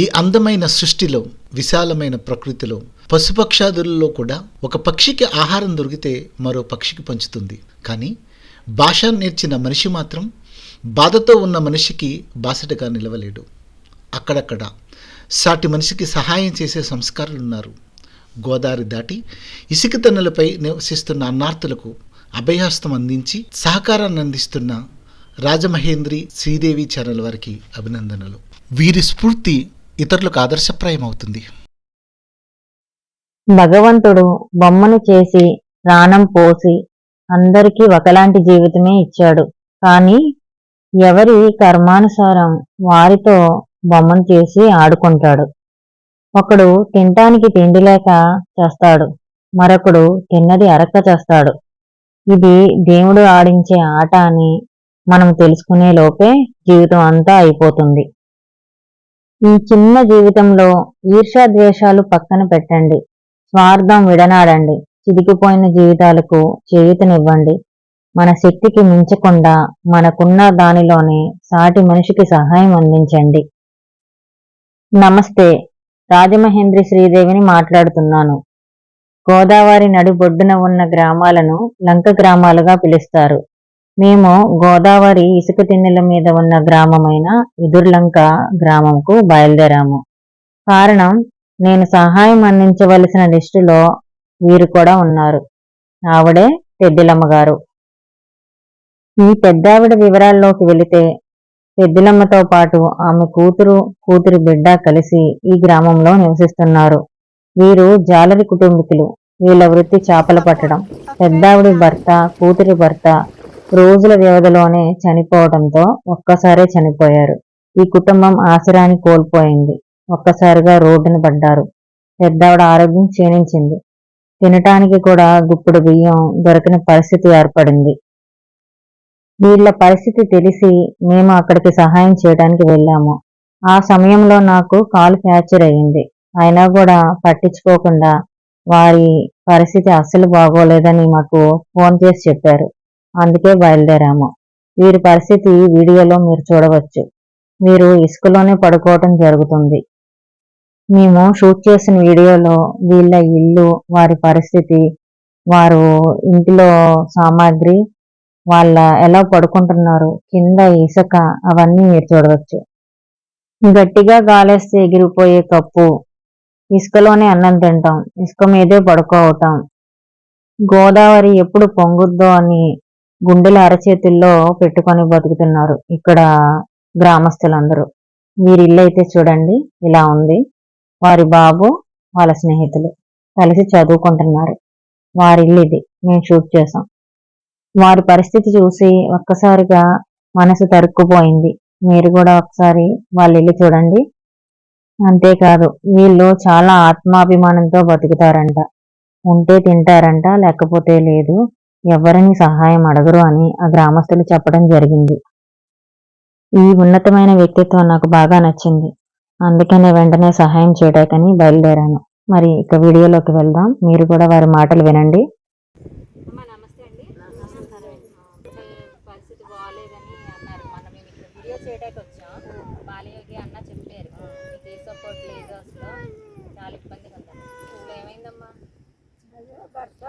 ఈ అందమైన సృష్టిలో విశాలమైన ప్రకృతిలో పశుపక్షాదులలో కూడా ఒక పక్షికి ఆహారం దొరికితే మరో పక్షికి పంచుతుంది. కానీ భాష నేర్చిన మనిషి మాత్రం బాధతో ఉన్న మనిషికి బాసటగా నిలవలేడు. అక్కడక్కడ సాటి మనిషికి సహాయం చేసే సంస్కారాలు ఉన్నారు. గోదావరి దాటి ఇసుక తన్నులపై నివసిస్తున్న అన్నార్థులకు అభయహస్తం అందించి సహకారాన్ని అందిస్తున్న రాజమహేంద్రి శ్రీదేవి ఛానల్ వారికి అభినందనలు. వీరి స్ఫూర్తి ఇతరులకు ఆదర్శప్రాయమవుతుంది. భగవంతుడు బొమ్మను చేసి ప్రాణం పోసి అందరికీ ఒకలాంటి జీవితమే ఇచ్చాడు. కానీ ఎవరి కర్మానుసారం వారితో బొమ్మను చేసి ఆడుకుంటాడు. ఒకడు తినటానికి తిండి లేక చేస్తాడు. మరొకడు తిన్నది అరక్క చేస్తాడు. ఇది దేవుడు ఆడించే ఆట అని మనం తెలుసుకునే లోపే జీవితం అంతా అయిపోతుంది. ఈ చిన్న జీవితంలో ఈర్ష్యాద్వేషాలు పక్కన పెట్టండి. స్వార్థం విడనాడండి. చిదికిపోయిన జీవితాలకు చేయుతనివ్వండి. మన శక్తికి మించకుండా మనకున్న దానిలోనే సాటి మనిషికి సహాయం అందించండి. నమస్తే. రాజమహేంద్రి శ్రీదేవిని మాట్లాడుతున్నాను. గోదావరి నడిబొడ్డున ఉన్న గ్రామాలను లంక గ్రామాలుగా పిలుస్తారు. మేము గోదావరి ఇసుక తిన్నెల మీద ఉన్న గ్రామమైన ఇదుర్లంక గ్రామంకు బయలుదేరాము. కారణం నేను సహాయం అందించవలసిన లిస్టులో వీరు కూడా ఉన్నారు. ఆవిడే పెద్దిలమ్మ గారు ఈ పెద్దావిడ వివరాల్లోకి వెళితే పెద్దిలమ్మతో పాటు ఆమె కూతురు కూతురి బిడ్డ కలిసి ఈ గ్రామంలో నివసిస్తున్నారు. వీరు జాలరి కుటుంబీకులు. వీళ్ళ వృత్తి చేపలు పట్టడం. పెద్దావిడి భర్త కూతురి భర్త రోజుల వ్యవధిలోనే చనిపోవడంతో ఒక్కసారే చనిపోయారు. ఈ కుటుంబం ఆశ్రయాన్ని కోల్పోయింది. ఒక్కసారిగా రోడ్డున పడ్డారు. పెద్దావిడ ఆరోగ్యం క్షీణించింది. తినటానికి కూడా గుప్పుడు బియ్యం దొరకని పరిస్థితి ఏర్పడింది. వీళ్ళ పరిస్థితి తెలిసి మేము అక్కడికి సహాయం చేయడానికి వెళ్ళాము. ఆ సమయంలో నాకు కాలు ఫ్రాక్చర్ అయ్యింది. అయినా కూడా పట్టించుకోకుండా వారి పరిస్థితి అస్సలు బాగోలేదని మాకు ఫోన్ చేసి చెప్పారు. అందుకే బయలుదేరాము. వీరి పరిస్థితి వీడియోలో మీరు చూడవచ్చు. వీరు ఇసుకలోనే పడుకోవటం జరుగుతుంది. మేము షూట్ చేసిన వీడియోలో వీళ్ళ ఇల్లు వారి పరిస్థితి వారు ఇంటిలో సామాగ్రి వాళ్ళ ఎలా పడుకుంటున్నారు కింద ఇసుక అవన్నీ మీరు చూడవచ్చు. గట్టిగా గాలేస్తే ఎగిరిపోయే కప్పు. ఇసుకలోనే అన్నం తింటాం. ఇసుక మీదే పడుకోవటం. గోదావరి ఎప్పుడు పొంగుద్దో అని గుండెల అరచేతుల్లో పెట్టుకొని బతుకుతున్నారు ఇక్కడ గ్రామస్తులందరూ. వీరి ఇల్లు అయితే చూడండి ఇలా ఉంది. వారి బాబు వాళ్ళ స్నేహితులు కలిసి చదువుకుంటున్నారు. వారి ఇల్లు ఇది మేము షూట్ చేసాం. వారి పరిస్థితి చూసి ఒక్కసారిగా మనసు తరుక్కుపోయింది. మీరు కూడా ఒకసారి వాళ్ళ ఇల్లు చూడండి. అంతేకాదు వీళ్ళు చాలా ఆత్మాభిమానంతో బతుకుతారంట. ఉంటే తింటారంట లేకపోతే లేదు. ఎవరిని సహాయం అడగరు అని ఆ గ్రామస్తులు చెప్పడం జరిగింది. ఈ ఉన్నతమైన వ్యక్తిత్వం నాకు బాగా నచ్చింది. అందుకనే వెంటనే సహాయం చేయడానికని బయలుదేరాను. మరి ఇక వీడియోలోకి వెళ్దాం. మీరు కూడా వారి మాటలు వినండి అమ్మా నమస్తే అండి నమస్కారం పరిస్థితి బాగాలేదని అన్నారు మొన్న మేము ఇక్కడ వీడియో చేయడానికి వచ్చాం బాలయోగి అన్న చెప్పారు మీకు ఏ సపోర్ట్ లేదు అసలు చాలా ఇబ్బందిగా ఉందని అసలు ఏమైందమ్మా భర్త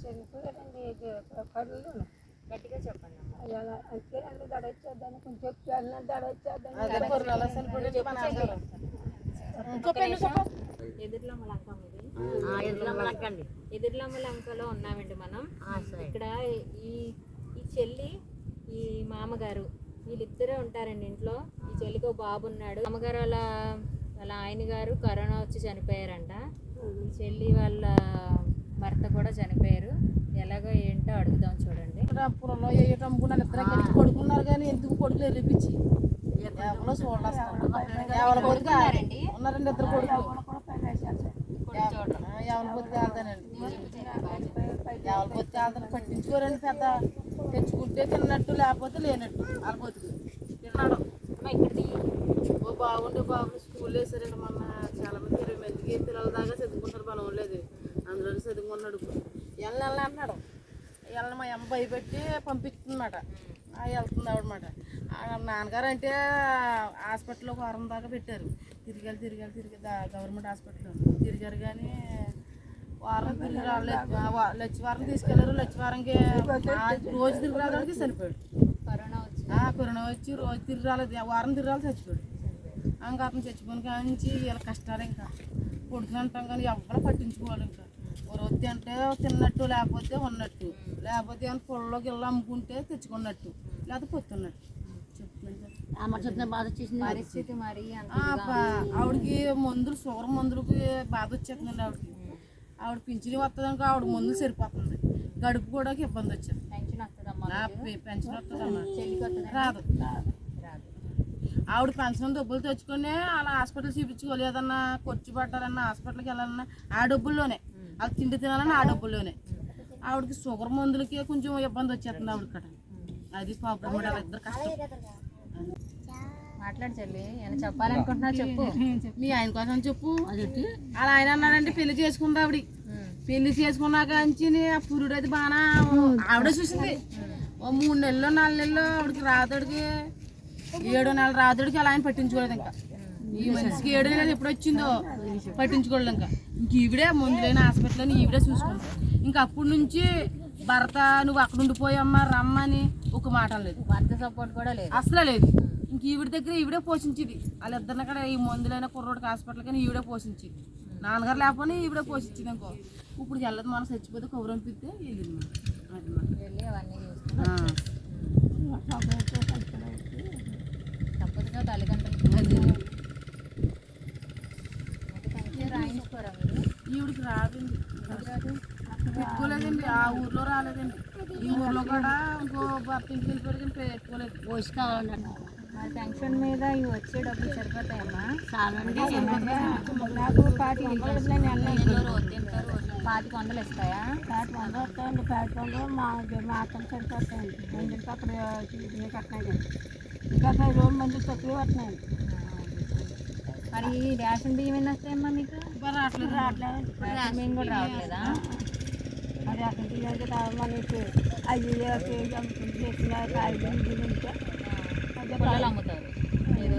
చనిపోయారండి కళ్ళు గట్టిగా చెప్పండి అమ్మా అంతేనండి దడొచ్చేద్దాన్ని కొంచెం చెప్పాను దడొచ్చేద్దాన్ని ఎదుర్లమ్మ లంకం ఇది ఎదుర్లమ్మ లంకలో ఉన్నామండి మనం. ఇక్కడ ఈ ఈ చెల్లి ఈ మామగారు వీళ్ళిద్దరే ఉంటారండి ఇంట్లో. ఈ చెల్లికి ఒక బాబు ఉన్నాడు. మామగారు వాళ్ళ వాళ్ళ ఆయన గారు కరోనా వచ్చి చనిపోయారంట. ఈ చెల్లి వాళ్ళ భర్త కూడా చనిపోయారు. ఎలాగో ఏంటో అడుగుదాం చూడండి. రాంపురంలో అమ్ముకున్నారు ఇద్దరు కలిసి కొడుకున్నారు కానీ ఎందుకు కొడుకులు ఎరిపించి ఎవరో చూడాలి ఎవరి బతుకు ఉన్నారండి? ఇద్దరు కొడుకులు. ఎవరి బతుకు వెళ్తానండి ఎవరి పట్టించుకోరండి పెద్ద. తెచ్చుకుంటే తిన్నట్టు లేకపోతే లేనట్టు. వాళ్ళ బతుకు. తిన్నాడు. ఓ బాగుండే బాబు. స్కూల్ వేసారండి మొన్న. చాలా మంది ఇరవై మందికి పిల్లల దాకా చదువుకుంటారు బలం లేదు. అందులో చదువుకున్నాడు వెళ్ళ వెళ్ళ అన్నాడు. వెళ్ళ మా అమ్మ భయపెట్టి పంపిస్తుందన్నమాట. వెళ్తుంది ఆవిడమాట. నాన్నగారు అంటే హాస్పిటల్లో వారం దాకా పెట్టారు. తిరిగాలి తిరిగాలి తిరిగి గవర్నమెంట్ హాస్పిటల్ తిరిగారు కానీ వారం తిరిగి రాలేదు. తీసుకెళ్ళారు. లచ్చి వారంకి ఆ రోజు తిరిగి రావడానికి చనిపోయాడు. కరోనా వచ్చి కరోనా వచ్చి రోజు తిరిగి రాలేదు. వారం తిరిగి రాలేదు చచ్చిపోయాడు. ఇంకా అతను చచ్చిపోయిన కాంచి వీళ్ళ కష్టాలు ఇంకా. కొడుకుని అంటాం కానీ ఎవరు పట్టించుకోవాలి ఇంకా. రోజు తింటే తిన్నట్టు లేకపోతే ఉన్నట్టు. లేకపోతే ఏమైనా పొలంలో గిల్ల అమ్ముకుంటే తెచ్చుకున్నట్టు. లేకపోతే పొత్తున్నట్టు. పరిస్థితి మరి ఆవిడకి మందులు షుగర్ మందులకి బాధ వచ్చేస్తుందండి ఆవిడకి. ఆవిడ పింఛని వస్తుంది ఇంకా ఆవిడ మందులు సరిపోతుంది. గడుపు కూడా ఇబ్బంది వచ్చేది టెన్షన్ వస్తుందమ్మా పెన్షన్ వస్తుందమ్మా. రాదు. ఆవిడ పెన్షన్ డబ్బులు తెచ్చుకొని అలా హాస్పిటల్ చూపించుకోవాలి ఏదన్నా ఖర్చు పట్టాలన్నా హాస్పిటల్కి వెళ్ళాలన్నా ఆ డబ్బుల్లోనే. అది తిండి తినాలన్నా ఆ డబ్బుల్లోనే. ఆవిడకి షుగర్ మందులకి కొంచెం ఇబ్బంది వచ్చేస్తుంది ఆవిడ ఇక్కడ అది ప్రాబ్లం కూడా ఇద్దరు కష్టం. మాట్లాడు చెల్లి ఏమైనా చెప్పాలనుకుంటున్నా చెప్పు. మీ ఆయన కోసం చెప్పు. అలా ఆయన అన్నాడంటే పెళ్ళి చేసుకుంది ఆవిడ. పెళ్ళి చేసుకున్నాక అంచి ఆ పురుడు అది బాగా ఆవిడ చూసింది. ఓ మూడు నెలలు నాలుగు నెలలు ఆవిడకి రాతడికి ఏడో నెల రాతడికి అలా ఆయన పట్టించుకోలేదు ఇంకా. ఈ మనిషికి ఏడో నెలలు ఎప్పుడు వచ్చిందో పట్టించుకోలేదు ఇంకా. ఇంక ఈవిడే ముందులైన హాస్పిటల్ అని ఈవిడే చూసుకుంది. ఇంకా అప్పటి నుంచి భర్త నువ్వు అక్కడ ఉండిపోయమ్మా రమ్మని ఒక మాట లేదు భర్త సపోర్ట్ కూడా లేదు. అసలు లేదు. ఇంక ఈవిడ దగ్గర ఈవిడే పోషించేది. వాళ్ళిద్దరిని అక్కడ ఈ మందులైన కుర్రోడికి హాస్పిటల్ కానీ ఈవిడే పోషించేది. నాన్నగారు లేకపోయినా ఈవిడే పోషించింది ఇంకో. ఇప్పుడు వెళ్ళదు మనం చచ్చిపోతే కబురు అనిపిస్తే వెళ్ళింది మనం. అది మనం. వెళ్ళి అవన్నీ చూసుకుని ఆ. తప్పదుగా తల్లిదండ్రులు పెన్షన్ రాయించుకోరా మీరు? ఈవిడికి రాదండి. పెట్టుకోలేదండి. ఆ ఊర్లో రాలేదండి. ఈ ఊర్లో కూడా ఇంకో భర్త ఇంటికి వెళ్ళిపోయారు కానీ పెట్టుకోలేదు మరి పెన్షన్ మీద ఇవి వచ్చే డబ్బులు సరిపోతాయమ్మా? నాకు పాటి వందలు ఇస్తాయా? పాటి వందలు వస్తాయండి. పాటి వందలు మా మా అతను సరిపోతాయండి అక్కడ కట్టినాయి ఇంకా పది రోజులు మందులు తక్కువ వస్తున్నాయండి మరి ఈ రేషన్ బియ్యం ఎన్ని వస్తాయమ్మా మీకు మరి రావట్లేదు. రావట్లేదు. రేషన్ బియ్యం కూడా రావట్లేదా. అది అక్కడ తీయాలి మనకి అవి కేజీ అమ్ముకుంటూ చేసిన కాయలు ఇది ఉంటే అదే పుల్లలు అమ్ముతారు. మీరు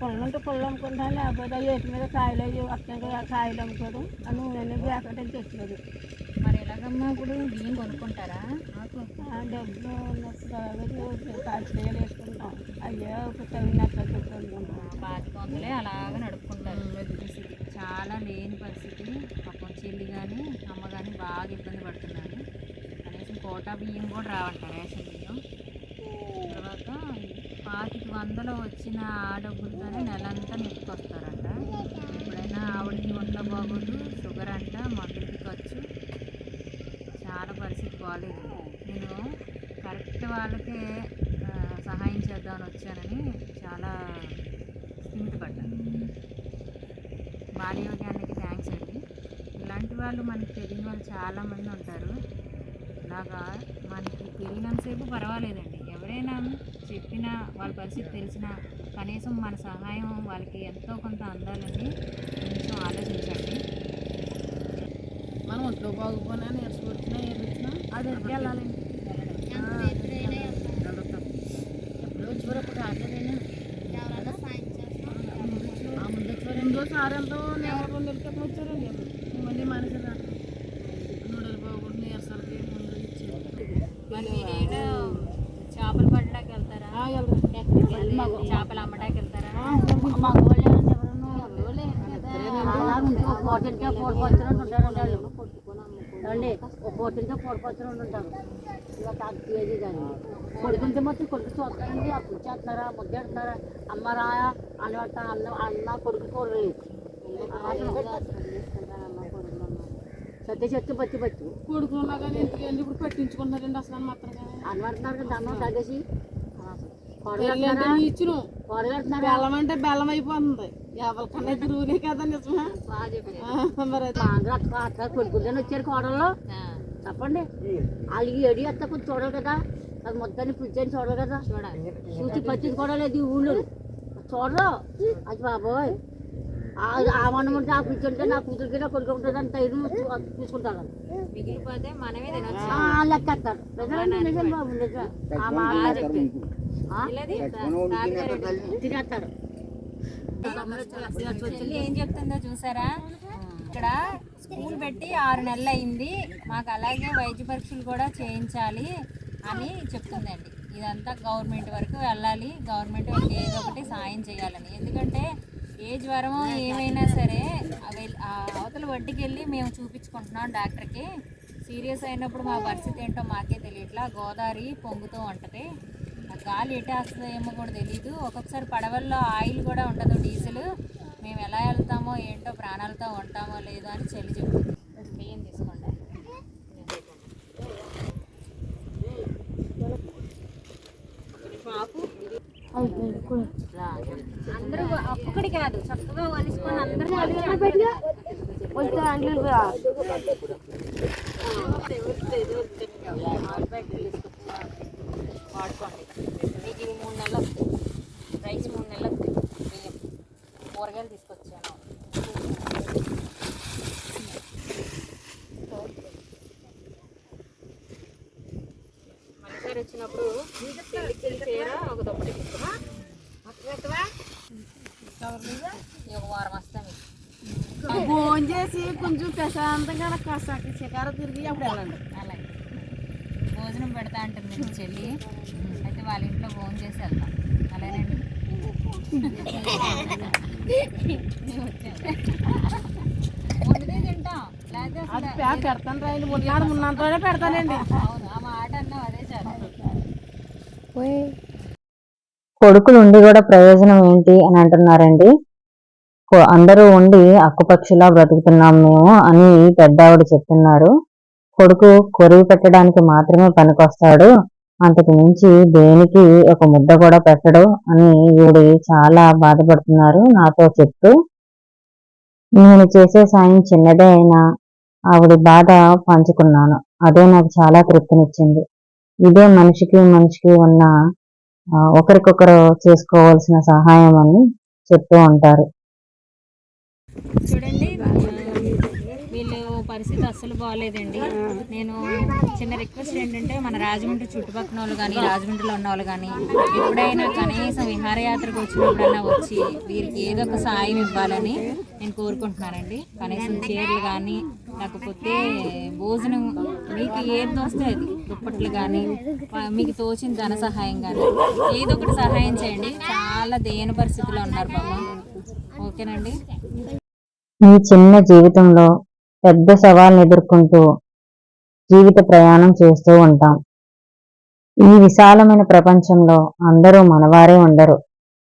పొలం ఉంటే పొలం అమ్ముకుంటాను లేకపోతే ఏటి మీద కాయలు అవి వస్తాయి కదా కాయలు అమ్ముకోవడం ఆ నూనె బ్యాకెట్ తెచ్చుకోదు మరి ఎలాగమ్మా ఇప్పుడు బియ్యం కొనుక్కుంటారా? డబ్బులు ఉన్నప్పుడు కాయలు వేసుకుంటాం అయ్యో పాతిక వందలే అలాగ నడుపుకుంటారు. చాలా లేని పరిస్థితి పాపం చెల్లి కానీ అమ్మ కానీ బాగా ఇబ్బంది పడుతున్నారు. కనీసం కోటా బియ్యం కూడా రావంట రేషన్ బియ్యం. తర్వాత పాతిక వందలు వచ్చిన ఆ డబ్బులతోనే నెలంతా నెట్టుకొస్తారంట. ఎప్పుడైనా ఆవిడకి వంట బాగోదు షుగర్ అంట మందులకి ఖర్చు. చాలా పరిస్థితి బాగాలేదండి నేను కరెక్ట్ వాళ్ళకే చేద్దామని వచ్చానని చాలా స్థిమితపడ్డాను బాలయోగానికి థ్యాంక్స్ అండి. ఇలాంటి వాళ్ళు మనకి తెలియని వాళ్ళు చాలామంది ఉంటారు. ఇలాగా మనకి తెలియనంతసేపు పర్వాలేదండి. ఎవరైనా చెప్పినా వాళ్ళ పరిస్థితి తెలిసినా కనీసం మన సహాయం వాళ్ళకి ఎంతో కొంత అందాలని కొంచెం ఆలోచించండి. మనం ఒంట్లో బాగుపోయినా నేర్చుకొచ్చినా రెండో నేను రెండు వచ్చారండి మళ్ళీ మనిషి నూడలు నీరసాలకి ఇచ్చారు చేపలు పట్టడానికి వెళ్తారా. చేపలు అమ్మడానికి వెళ్తారా? పొట్టింటే పొడిపోతున్న ఉంటారు. ఇలా కాదు కేజీ కానీ కొడుకుంటే మొత్తం కొడుకు చూస్తారండి అప్పుడు చేస్తున్నారా ముద్దెడుతున్నారా అమ్మరా అని అంటారు అన్న అన్న కొడుకు కూరలేదు సత్య చెట్టు బట్టి బట్టి కొడుకున్నా కానీ ఎందుకండి ఇప్పుడు పట్టించుకుంటున్నారండి అసలు మాత్రం అని అంటున్నారు కదా అన్నం తగ్గేసి అంటే ఇచ్చును కొడగలుగుతున్నారు బెల్లం అంటే బెల్లం అయిపోతుంది. ఎవరికన్నా తిరుగులే కదా నిజమా? మరి వచ్చారు కోడల్లో ఆ, చెప్పండి. వాళ్ళకి ఎడి ఎత్త కొంచెం చూడాలి కదా. అది మొత్తాన్ని పుచ్చని చూడాలి కదా. చూడాలి. చూసి పచ్చింది కూడా లేదు ఊళ్ళో. చూడరు. అది బాబోయ్. ఆ- మనం ఉంటే ఆ కూర్చుంటే నా కూతురికి నా కొడుకు ఉంటుంది అని టైం చూసుకుంటారు. మిగిలిపోతే మనమే తినొచ్చు. ఆ, లెక్కేస్తారు. బాబు నిజం తినేస్తారు. ఏం చెప్తుందో చూసారా? ఇక్కడ స్కూల్ పెట్టి ఆరు నెలలు అయింది. మాకు అలాగే వైద్య పరీక్షలు కూడా చేయించాలి అని చెప్తుందండి. ఇదంతా గవర్నమెంట్ వరకు వెళ్ళాలి. గవర్నమెంట్ వరకు ఏదో ఒకటి సాయం చేయాలని. ఎందుకంటే ఏ జ్వరమో ఏమైనా సరే అవి ఆ అవతల వడ్డీకి వెళ్ళి మేము చూపించుకుంటున్నాం డాక్టర్కి. సీరియస్ అయినప్పుడు మా పరిస్థితి ఏంటో మాకే తెలియట్లా. గోదావరి పొంగుతూ ఉంటుంది. గాలి ఎటు వస్తుందో ఏమో కూడా తెలియదు ఒక్కొక్కసారి పడవల్లో ఆయిల్ కూడా ఉండదు డీజిల్. మేము ఎలా వెళ్తామో ఏంటో ప్రాణాలతో ఉంటామో లేదో అని చెల్లి చెప్తుంది. బియ్యం తీసుకోండి. అందరూ ఒక్కొక్కటి కాదు చక్కగా వలుసుకొని అందరూ వాడుకోండి మీకు ఇవి మూడు నెలలు వస్తాయి రైస్ మూడు నెలలు వస్తాయి బియ్యం కూరగాయలు తీసుకొచ్చాను. మళ్ళీసారి వచ్చినప్పుడు చీర ఒక దుప్పటి ఒక వారం వస్తా ఫోన్ చేసి కొంచెం ప్రశాంతంగా కాస్త షికారు తిరిగి అప్పుడు వెళ్ళండి. అలాగే. భోజనం పెడతా అంటుంది మీ చెల్లి. అయితే వాళ్ళ ఇంట్లో ఫోన్ చేసి వెళ్తాం అలాగేనండి. మేము వచ్చాము. వండితే తింటాం. లేకపోతే అది అసలు ప్యాక్ పెడతాను రైలు మున్నాడు మున్నంతలోనే పెడతానండి. అవును ఆ మాట అన్నావు అదే చాలు కొడుకులు ఉండి కూడా ప్రయోజనం ఏంటి అని అంటున్నారండి. అందరూ ఉండి అక్కుపక్షిలా బ్రతుకుతున్నాం మేము అని పెద్దావిడ చెప్తున్నారు. కొడుకు కొరివి పెట్టడానికి మాత్రమే పనికొస్తాడు. అంతకు మించి దేనికి ఒక ముద్ద కూడా పెట్టడు అని ఈవిడి చాలా బాధపడుతున్నారు. నాతో చెప్తూ నేను చేసే సాయం చిన్నదే అయినా ఆవిడ బాధ పంచుకున్నాను. అదే నాకు చాలా తృప్తినిచ్చింది. ఇదే మనిషికి మనిషికి ఉన్న ఒకరికొకరు చేసుకోవాల్సిన సహాయం అని చెప్తూ ఉంటారు. చూడండి పరిస్థితి అస్సలు బాగాలేదండి నేను చిన్న రిక్వెస్ట్ ఏంటంటే మన రాజమండ్రి చుట్టుపక్కల వాళ్ళు కానీ రాజమండ్రిలో ఉన్న వాళ్ళు కానీ ఎప్పుడైనా కనీసం విహారయాత్రకు వచ్చినప్పుడైనా వచ్చి వీరికి ఏదో ఒక సాయం ఇవ్వాలని నేను కోరుకుంటున్నానండి. కనీసం చీరలు కానీ లేకపోతే భోజనం మీకు ఏది తోస్తే అది దుప్పట్లు కానీ మీకు తోచిన ధన సహాయం కానీ ఏదో ఒకటి సహాయం చేయండి. చాలా దేని పరిస్థితిలో ఉన్నారు బాబా ఓకేనండి? మీ చిన్న జీవితంలో పెద్ద సవాల్ని ఎదుర్కొంటూ జీవిత ప్రయాణం చేస్తూ ఉంటాం. ఈ విశాలమైన ప్రపంచంలో అందరూ మనవారే ఉండరు.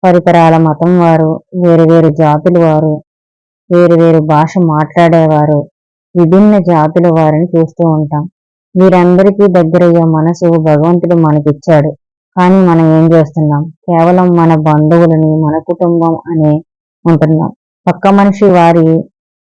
పరికరాల మతం వారు వేరు వేరు జాతుల వారు వేరు వేరు భాష మాట్లాడేవారు విభిన్న జాతుల వారిని చూస్తూ ఉంటాం. వీరందరికీ దగ్గరయ్యే మనసు భగవంతుడు మనకిచ్చాడు. కానీ మనం ఏం చేస్తున్నాం? కేవలం మన బంధువులని మన కుటుంబం అనే ఉంటున్నాం. పక్క మనిషి వారి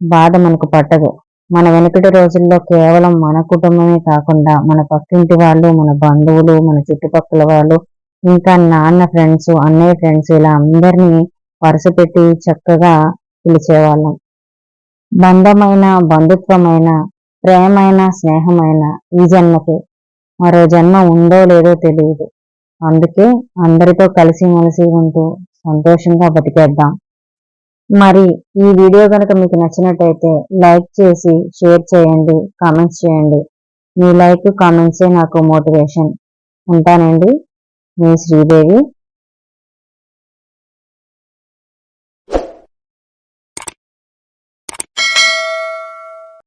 బాధ మనకు పట్టదు. మన వెనుకటి రోజుల్లో కేవలం మన కుటుంబమే కాకుండా మన పక్కింటి వాళ్ళు మన బంధువులు మన చుట్టుపక్కల వాళ్ళు ఇంకా నాన్న ఫ్రెండ్స్ అన్నయ్య ఫ్రెండ్స్ ఇలా అందరినీ వరుస పెట్టి చక్కగా పిలిచేవాళ్ళం. బంధమైన బంధుత్వమైన ప్రేమైన స్నేహమైన ఈ జన్మకి. మరో జన్మ ఉందో లేదో తెలియదు. అందుకే అందరితో కలిసిమెలిసి ఉంటూ సంతోషంగా బతికేద్దాం. మరి ఈ వీడియో కనుక మీకు నచ్చినట్టయితే లైక్ చేసి షేర్ చేయండి కామెంట్స్ చేయండి. మీ లైక్ కామెంట్సే నాకు మోటివేషన్. ఉంటానండి. మీ శ్రీదేవి.